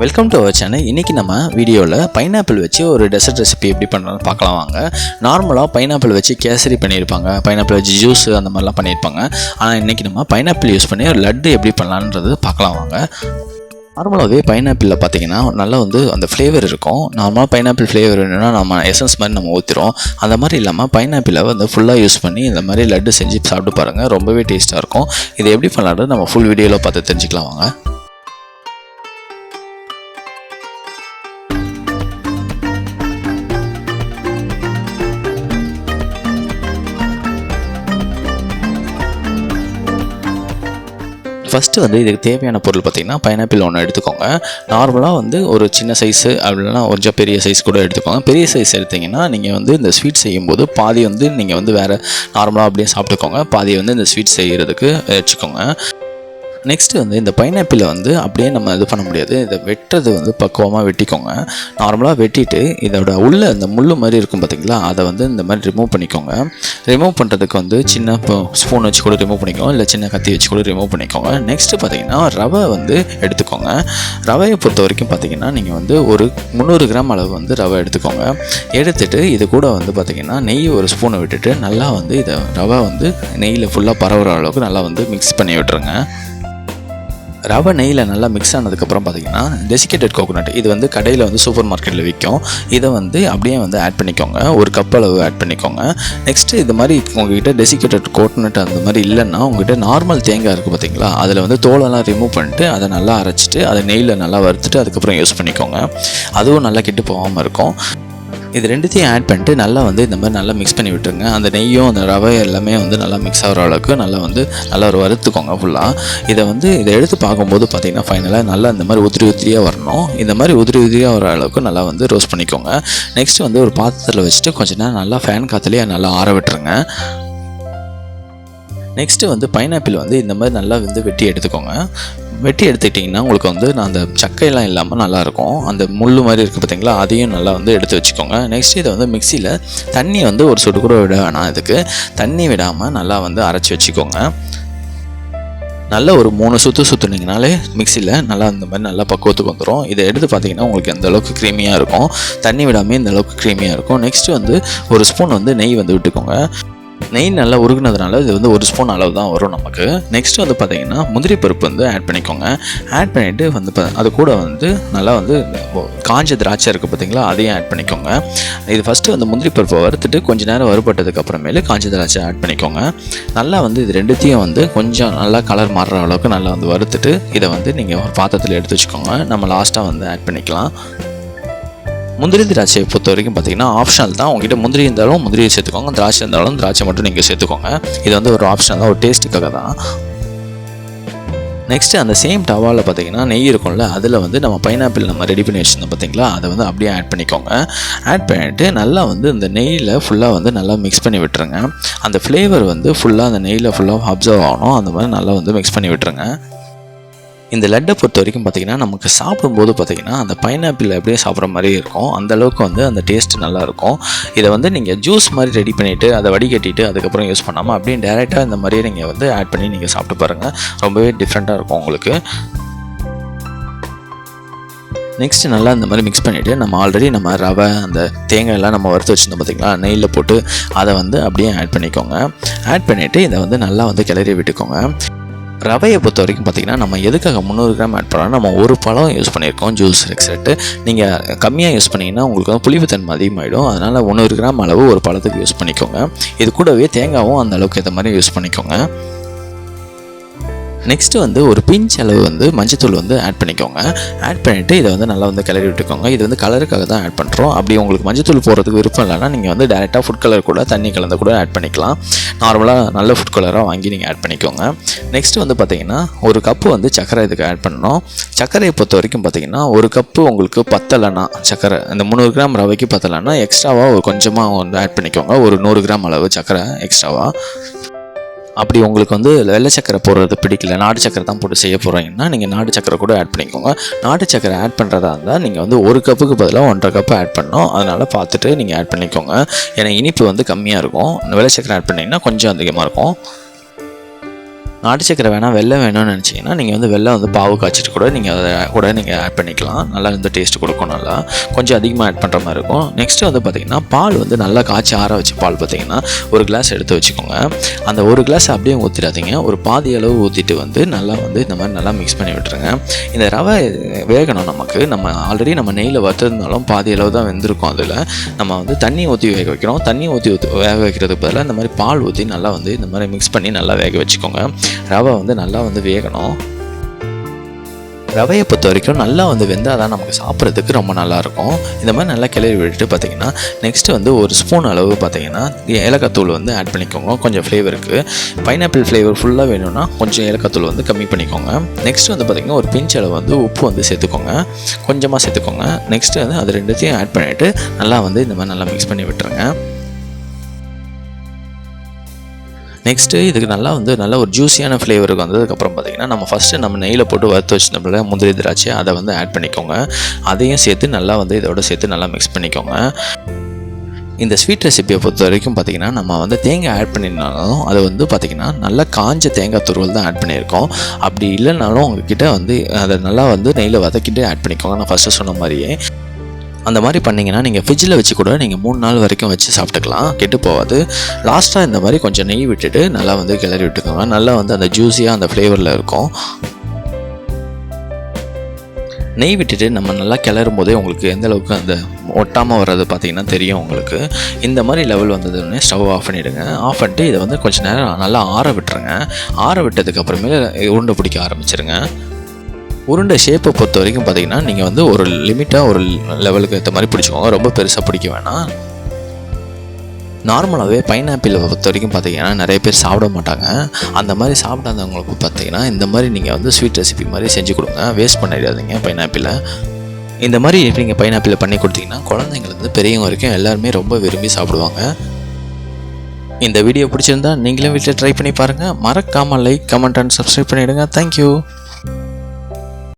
Welcome to our channel இன்றைக்கி நம்ம வீடியோவில் பைனாப்பிள் வச்சு ஒரு டெசர்ட் ரெசிபி எப்படி பண்ணுறதுன்னு பார்க்கலாம் வாங்க. நார்மலாக பைனாப்பிள் வச்சு கேசரி பண்ணியிருப்பாங்க. பைனாப்பிள் வச்சு ஜூஸ் அந்த மாதிரிலாம் பண்ணியிருப்பாங்க. ஆனால் இன்றைக்கி நம்ம பைனாப்பிள் யூஸ் பண்ணி ஒரு லட்டு எப்படி பண்ணலான்றது பார்க்கலாம் வாங்க. நார்மலாகவே பைனாப்பிளில் பார்த்தீங்கன்னா நல்லா வந்து அந்த ஃப்ளேவர் இருக்கும். நார்மலாக பைனாப்பிள் ஃப்ளேவர் வேணும்னா நம்ம எசன்ஸ் மாதிரி நம்ம ஊற்றுறோம் அந்த மாதிரி இல்லாமல் பைனாப்பிளை வந்து ஃபுல்லாக யூஸ் பண்ணி இந்த மாதிரி லட்டு செஞ்சு சாப்பிட்டு பாருங்கள் ரொம்பவே டேஸ்ட்டாக இருக்கும். இதை எப்படி பண்ணலான்றது நம்ம ஃபுல் வீடியோவில் பார்த்து தெரிஞ்சுக்கலாம் வாங்க. ஃபஸ்ட்டு வந்து இதுக்கு தேவையான பொருள் பார்த்திங்கன்னா பைனாப்பிள் ஒன்று எடுத்துக்கோங்க. நார்மலாக வந்து ஒரு சின்ன சைஸு அப்படின்னா கொஞ்சம் பெரிய சைஸ் கூட எடுத்துக்கோங்க. பெரிய சைஸ் எடுத்திங்கன்னா நீங்கள் வந்து இந்த ஸ்வீட் செய்யும்போது பாதி வந்து நீங்கள் வந்து வேறு நார்மலாக அப்படியே சாப்பிட்டுக்கோங்க. பாதி வந்து இந்த ஸ்வீட் செய்கிறதுக்கு வச்சுக்கோங்க. நெக்ஸ்ட்டு வந்து இந்த பைனாப்பிளை வந்து அப்படியே நம்ம இது பண்ண முடியாது. இதை வெட்டுறது வந்து பக்குவமாக வெட்டிக்கோங்க. நார்மலாக வெட்டிட்டு இதோட உள்ள இந்த முள் மாதிரி இருக்கும் பார்த்தீங்களா அதை வந்து இந்த மாதிரி ரிமூவ் பண்ணிக்கோங்க. ரிமூவ் பண்ணுறதுக்கு வந்து சின்ன ஸ்பூன் வச்சு கூட ரிமூவ் பண்ணிக்கோங்க. இல்லை சின்ன கத்தி வச்சு கூட ரிமூவ் பண்ணிக்கோங்க. நெக்ஸ்ட்டு பார்த்தீங்கன்னா ரவை வந்து எடுத்துக்கோங்க. ரவையை பொறுத்த வரைக்கும் பார்த்தீங்கன்னா நீங்கள் வந்து ஒரு முந்நூறு கிராம் அளவு வந்து ரவை எடுத்துக்கோங்க. எடுத்துட்டு இது கூட வந்து பார்த்தீங்கன்னா நெய் ஒரு ஸ்பூனை விட்டுட்டு நல்லா வந்து இதை ரவை வந்து நெய்யில் ஃபுல்லாக பரவுகிற அளவுக்கு நல்லா வந்து மிக்ஸ் பண்ணி விட்டுருங்க. ரவை நெய்யில் நல்லா மிக்ஸ் ஆனதுக்கப்புறம் பார்த்தீங்கன்னா டெசிகேட்டட் கோகோனட் இது வந்து கடையில் வந்து சூப்பர் மார்க்கெட்டில் விற்கும் இதை வந்து அப்படியே வந்து ஆட் பண்ணிக்கோங்க. ஒரு கப் அளவு ஆட் பண்ணிக்கோங்க. நெக்ஸ்ட்டு இது மாதிரி உங்ககிட்ட டெசிகேட்டட் கோகோனட் அந்த மாதிரி இல்லைன்னா உங்ககிட்ட நார்மல் தேங்காய் இருக்குது பார்த்தீங்களா அதில் வந்து தோலெல்லாம் ரிமூவ் பண்ணிட்டு அதை நல்லா அரைச்சிட்டு அதை நெய்யில் நல்லா வறுத்துட்டு அதுக்கப்புறம் யூஸ் பண்ணிக்கோங்க. அதுவும் நல்லா கெட்டு போகாமல் இருக்கும். இது ரெண்டுத்தையும் ஆட் பண்ணிட்டு நல்லா வந்து இந்த மாதிரி நல்லா மிக்ஸ் பண்ணி விட்டுருங்க. அந்த நெய்யும் அந்த ரவை எல்லாமே வந்து நல்லா மிக்ஸ் ஆகிற அளவுக்கு நல்லா வந்து நல்லா ஒரு வறுத்துக்கோங்க ஃபுல்லாக இதை வந்து இதை எடுத்து பார்க்கும்போது பார்த்தீங்கன்னா ஃபைனலாக நல்லா இந்த மாதிரி உதிரி உதிரியாக வரணும். இந்த மாதிரி உதிரி உதிரியாக வர அளவுக்கு நல்லா வந்து ரோஸ்ட் பண்ணிக்கோங்க. நெக்ஸ்ட் வந்து ஒரு பாத்திரத்தில் வச்சுட்டு கொஞ்ச நேரம் நல்லா ஃபேன் காற்றுலேயே நல்லா ஆற விட்டுருங்க. நெக்ஸ்ட்டு வந்து பைனாப்பிள் வந்து இந்த மாதிரி நல்லா வந்து வெட்டி எடுத்துக்கோங்க. வெட்டி எடுத்துக்கிட்டிங்கன்னா உங்களுக்கு வந்து நான் அந்த சக்கையெல்லாம் இல்லாமல் நல்லாயிருக்கும். அந்த முள் மாதிரி இருக்குது பார்த்தீங்களா அதையும் நல்லா வந்து எடுத்து வச்சுக்கோங்க. நெக்ஸ்ட் இதை வந்து மிக்சியில் தண்ணி வந்து ஒரு சுடு கூட விட வேணாம் இதுக்கு. தண்ணி விடாமல் நல்லா வந்து அரைச்சி வச்சுக்கோங்க. நல்ல ஒரு மூணு சுற்று சுற்றுனீங்கனாலே மிக்சியில் நல்லா இந்த மாதிரி நல்லா பக்குவத்துக்கு வந்துடும் இதை எடுத்து பார்த்தீங்கன்னா உங்களுக்கு அந்த அளவுக்கு க்ரீமியாக இருக்கும். தண்ணி விடாமல் இந்த அளவுக்கு க்ரீமியாக இருக்கும். நெக்ஸ்ட்டு வந்து ஒரு ஸ்பூன் வந்து நெய் வந்து விட்டுக்கோங்க. நெய் நல்லா உருகுனதுனால இது வந்து ஒரு ஸ்பூன் அளவு தான் வரும் நமக்கு. நெக்ஸ்ட் வந்து பார்த்தீங்கன்னா முந்திரி பருப்பு வந்து ஆட் பண்ணிக்கோங்க. ஆட் பண்ணிவிட்டு வந்து ப- அது கூட வந்து நல்லா வந்து காஞ்ச திராட்சை இருக்குது பார்த்தீங்களா அதையும் ஆட் பண்ணிக்கோங்க. இது ஃபஸ்ட்டு வந்து முந்திரி பருப்பை வறுத்துட்டு கொஞ்ச நேரம் வறுபட்டதுக்கு அப்புறமேலு காஞ்ச திராட்சை ஆட் பண்ணிக்கோங்க. நல்லா வந்து இது ரெண்டுத்தையும் வந்து கொஞ்சம் நல்லா கலர் மாறுற அளவுக்கு நல்லா வந்து வறுத்துட்டு இதை வந்து நீங்கள் ஒரு பாத்திரத்தில் எடுத்து வச்சுக்கோங்க. நம்ம லாஸ்ட்டாக வந்து ஆட் பண்ணிக்கலாம். முந்திரி திராட்சையை பொறுத்த வரைக்கும் பார்த்தீங்கன்னா ஆப்ஷனல் தான். உங்ககிட்ட முந்திரி இருந்தாலும் முந்திரியை சேர்த்துக்கோங்க. திராட்சை இருந்தாலும் திராட்சை மட்டும் நீங்கள் சேர்த்துக்கோங்க. இது வந்து ஒரு ஆப்ஷனல் தான் ஒரு டேஸ்ட்டுக்காக தான். நெக்ஸ்ட்டு அந்த சேம் டவாவில் பார்த்தீங்கன்னா நெய் இருக்கும்ல அதில் வந்து நம்ம பைனாப்பிள் நம்ம ரெடி பண்ணி வச்சுருந்தோம் பார்த்தீங்களா? அதை வந்து அப்படியே ஆட் பண்ணிக்கோங்க. ஆட் பண்ணிவிட்டு நல்லா வந்து இந்த நெய்யில் ஃபுல்லாக வந்து நல்லா மிக்ஸ் பண்ணி விட்டுருங்க. அந்த ஃப்ளேவர் வந்து ஃபுல்லாக அந்த நெய்யில் ஃபுல்லாக அப்சர்வ் ஆகணும். அந்த மாதிரி நல்லா வந்து மிக்ஸ் பண்ணி விட்டுருங்க. இந்த லட்டை பொறுத்த வரைக்கும் பார்த்திங்கன்னா நமக்கு சாப்பிடும்போது பார்த்திங்கன்னா அந்த பைனாப்பிள் அப்படியே சாப்பிட்ற மாதிரி இருக்கும். அந்த அளவுக்கு வந்து அந்த டேஸ்ட் நல்லாயிருக்கும் இதை வந்து நீங்கள் ஜூஸ் மாதிரி ரெடி பண்ணிவிட்டு அதை வடிகட்டிட்டு அதுக்கப்புறம் யூஸ் பண்ணாமல் அப்படியே டேரெக்டாக இந்த மாதிரியே நீங்கள் வந்து ஆட் பண்ணி நீங்கள் சாப்பிட்டு பாருங்கள் ரொம்பவே டிஃப்ரெண்ட்டாக இருக்கும் உங்களுக்கு. நெக்ஸ்ட் நல்லா இந்த மாதிரி மிக்ஸ் பண்ணிவிட்டு நம்ம ஆல்ரெடி நம்ம ரவை அந்த தேங்காயெல்லாம் நம்ம வறுத்து வச்சுருந்தோம் பார்த்தீங்களா நெய்யில் போட்டு அதை வந்து அப்படியே ஆட் பண்ணிக்கோங்க. ஆட் பண்ணிவிட்டு இதை வந்து நல்லா வந்து கிளறி விட்டுக்கோங்க. ரவையை பொறுத்த வரைக்கும் பார்த்தீங்கன்னா நம்ம எதுக்காக முந்நூறு கிராம் ஆட் பண்ணாலும் நம்ம ஒரு பழம் யூஸ் பண்ணியிருக்கோம் ஜூஸ் எக்ஸெட்டு நீங்கள் கம்மியாக யூஸ் பண்ணிங்கன்னா உங்களுக்கு வந்து புளிப்புத்தன்மை அதிகமாகிடும் அதனால் முந்நூறு கிராம் அளவு ஒரு பழத்துக்கு யூஸ் பண்ணிக்கோங்க. இது கூடவே தேங்காவும் அந்த அளவுக்கு ஏற்ற மாதிரி யூஸ் பண்ணிக்கோங்க. நெக்ஸ்ட்டு வந்து ஒரு பிஞ்ச் அளவு வந்து மஞ்சத்தூள் வந்து ஆட் பண்ணிக்கோங்க. ஆட் பண்ணிவிட்டு இதை வந்து நல்லா வந்து கிளறி விட்டுக்கோங்க. இது வந்து கலருக்காக தான் ஆட் பண்ணுறோம் அப்படி உங்களுக்கு மஞ்சத்தூள் போடுறதுக்கு விருப்பம் இல்லைன்னா நீங்கள் வந்து டேரெக்டாக ஃபுட் கலர் கூட தண்ணி கலந்து கூட ஆட் பண்ணிக்கலாம். நார்மலாக நல்ல ஃபுட் கலராக வாங்கி நீங்கள் ஆட் பண்ணிக்கோங்க. நெக்ஸ்ட்டு வந்து பார்த்தீங்கன்னா ஒரு கப்பு வந்து சர்க்கரை இதுக்கு ஆட் பண்ணணும். சர்க்கரையை பொறுத்த வரைக்கும் பார்த்தீங்கன்னா ஒரு கப்பு உங்களுக்கு பத்தலைனா சர்க்கரை இந்த முந்நூறு கிராம் ரவைக்கு பத்தலைன்னா எக்ஸ்ட்ராவாக ஒரு கொஞ்சமாக வந்து ஆட் பண்ணிக்கோங்க. ஒரு நூறு கிராம் அளவு சர்க்கரை எக்ஸ்ட்ராவாக அப்படி உங்களுக்கு வந்து வெள்ளை சக்கரை போடுறது பிடிக்கல நாட்டு சக்கரை தான் போட்டு செய்ய போகிறீங்கன்னா நீங்கள் நாட்டு சக்கரை கூட ஆட் பண்ணிக்கோங்க. நாட்டு சக்கரை ஆட் பண்ணுறதா இருந்தால் நீங்கள் வந்து ஒரு கப்புக்கு பதிலாக ஒன்றரை கப்பு ஆட் பண்ணணும். அதனால் பார்த்துட்டு நீங்கள் ஆட் பண்ணிக்கோங்க. ஏன்னா இனிப்பு வந்து கம்மியாக இருக்கும். வெள்ளை சக்கரை ஆட் பண்ணிங்கன்னா கொஞ்சம் அதிகமாக இருக்கும். நாட்டு சக்கரை வேணால் வெள்ளம் வேணும்னு நினச்சிங்கன்னா நீங்கள் வந்து வெள்ளம் வந்து பாவு காய்ச்சிட்டு கூட நீங்கள் அதை கூட நீங்கள் ஆட் பண்ணிக்கலாம். நல்லா வந்து டேஸ்ட் கொடுக்கும் நல்லா. கொஞ்சம் அதிகமாக ஆட் பண்ணுற மாதிரி இருக்கும். நெக்ஸ்ட்டு வந்து பார்த்திங்கன்னா பால் வந்து நல்லா காய்ச்சி ஆற வச்சு பால் பார்த்திங்கன்னா ஒரு கிளாஸ் எடுத்து வச்சுக்கோங்க. அந்த ஒரு கிளாஸ் அப்படியே ஊற்றிடாதீங்க ஒரு பாதி அளவு ஊற்றிட்டு வந்து நல்லா வந்து இந்த மாதிரி நல்லா மிக்ஸ் பண்ணி விட்டுருங்க. இந்த ரவை வேகணும் நமக்கு. நம்ம ஆல்ரெடி நம்ம நெய்யில் வறுத்திருந்தாலும் பாதி அளவு தான் வெந்திருக்கும் அதில். நம்ம வந்து தண்ணி ஊற்றி வேக வைக்கிறோம். தண்ணி ஊற்றி ஊற்றி வேக வைக்கிறதுக்கு பதிலாக இந்த மாதிரி பால் ஊற்றி நல்லா வந்து இந்த மாதிரி மிக்ஸ் பண்ணி நல்லா வேக வச்சுக்கோங்க. ரவை வந்து நல்லா வந்து வேகணும். ரவையை பொறுத்த வரைக்கும் நல்லா வந்து வெந்தால் தான் நமக்கு சாப்பிட்றதுக்கு ரொம்ப நல்லாயிருக்கும். இந்த மாதிரி நல்லா கிளறி விட்டுட்டு பார்த்தீங்கன்னா நெக்ஸ்ட்டு வந்து ஒரு ஸ்பூன் அளவு பார்த்தீங்கன்னா ஏலக்காய் தூள் வந்து ஆட் பண்ணிக்கோங்க. கொஞ்சம் ஃப்ளேவருக்கு பைனாப்பிள் ஃப்ளேவர் ஃபுல்லாக வேணும்னா கொஞ்சம் ஏலக்காய் தூள் வந்து கம்மி பண்ணிக்கோங்க. நெக்ஸ்ட்டு வந்து பார்த்திங்கன்னா ஒரு பிஞ்ச் அளவு வந்து உப்பு வந்து சேர்த்துக்கோங்க. கொஞ்சமாக சேர்த்துக்கோங்க. நெக்ஸ்ட்டு வந்து அது ரெண்டுத்தையும் ஆட் பண்ணிவிட்டு நல்லா வந்து இந்த மாதிரி நல்லா மிக்ஸ் பண்ணி விட்டுருங்க. நெக்ஸ்ட்டு இதுக்கு நல்லா வந்து நல்ல ஒரு ஜூஸியான ஃப்ளேவருக்கு வந்ததுக்கப்புறம் பார்த்திங்கன்னா நம்ம ஃபஸ்ட்டு நம்ம நெய்யில் போட்டு வறுத்து வச்சிருந்தோம்ல முந்திரி திராட்சை அதை வந்து ஆட் பண்ணிக்கோங்க. அதையும் சேர்த்து நல்லா வந்து இதோட சேர்த்து நல்லா மிக்ஸ் பண்ணிக்கோங்க. இந்த ஸ்வீட் ரெசிபியை பொறுத்த வரைக்கும் பார்த்திங்கன்னா நம்ம வந்து தேங்காய் ஆட் பண்ணியிருந்தாலும் அது வந்து பார்த்திங்கன்னா நல்லா காஞ்ச தேங்காய் துருவல் தான் ஆட் பண்ணியிருக்கோம். அப்படி இல்லைனாலும் உங்ககிட்ட வந்து அதை நல்லா வந்து நெய்யில் வதக்கிட்டு ஆட் பண்ணிக்கோங்க. நான் ஃபஸ்ட்டு சொன்ன மாதிரியே. அந்த மாதிரி பண்ணிங்கன்னா நீங்கள் ஃப்ரிட்ஜில் வச்சு கூட நீங்கள் மூணு நாள் வரைக்கும் வச்சு சாப்பிட்டுக்கலாம். கெட்டு போகாது லாஸ்ட்டாக இந்த மாதிரி கொஞ்சம் நெய் விட்டுட்டு நல்லா வந்து கிளறி விட்டுக்கோங்க. நல்லா வந்து அந்த ஜூஸியாக அந்த ஃப்ளேவரில் இருக்கும். நெய் விட்டுட்டு நம்ம நல்லா கிளறும் போதே உங்களுக்கு எந்த அளவுக்கு அந்த ஒட்டாமல் வர்றது பார்த்தீங்கன்னா தெரியும் உங்களுக்கு. இந்த மாதிரி லெவல் வந்ததுன்னே ஸ்டவ் ஆஃப் பண்ணிவிடுங்க ஆஃப் பண்ணிட்டு இதை வந்து கொஞ்சம் நேரம் நல்லா ஆற விட்டுருங்க. ஆற விட்டதுக்கப்புறமே உருண்டை பிடிக்க ஆரம்பிச்சிருங்க. உருண்டை ஷேப்பை பொறுத்த வரைக்கும் பார்த்தீங்கன்னா நீங்கள் வந்து ஒரு லிமிட்டாக ஒரு லெவலுக்கு ஏற்ற மாதிரி பிடிச்சிக்கோங்க. ரொம்ப பெருசாக பிடிக்க வேணாம். நார்மலாகவே பைனாப்பிளை பொறுத்த வரைக்கும் பார்த்தீங்கன்னா நிறைய பேர் சாப்பிட மாட்டாங்க. அந்த மாதிரி சாப்பிடாதவங்களுக்கு பார்த்தீங்கன்னா இந்த மாதிரி நீங்கள் வந்து ஸ்வீட் ரெசிபி மாதிரி செஞ்சு கொடுங்க. வேஸ்ட் பண்ணிடாதீங்க பைனாப்பிளை இந்த மாதிரி நீங்கள் பைனாப்பிளை பண்ணி கொடுத்தீங்கன்னா குழந்தைங்களுக்கு பெரியவங்க வரைக்கும் எல்லாருமே ரொம்ப விரும்பி சாப்பிடுவாங்க. இந்த வீடியோ பிடிச்சிருந்தா நீங்களும் வீட்டில் ட்ரை பண்ணி பாருங்கள் மறக்காமல் லைக் கமெண்ட் அண்ட் சப்ஸ்கிரைப் பண்ணிவிடுங்க தேங்க்யூ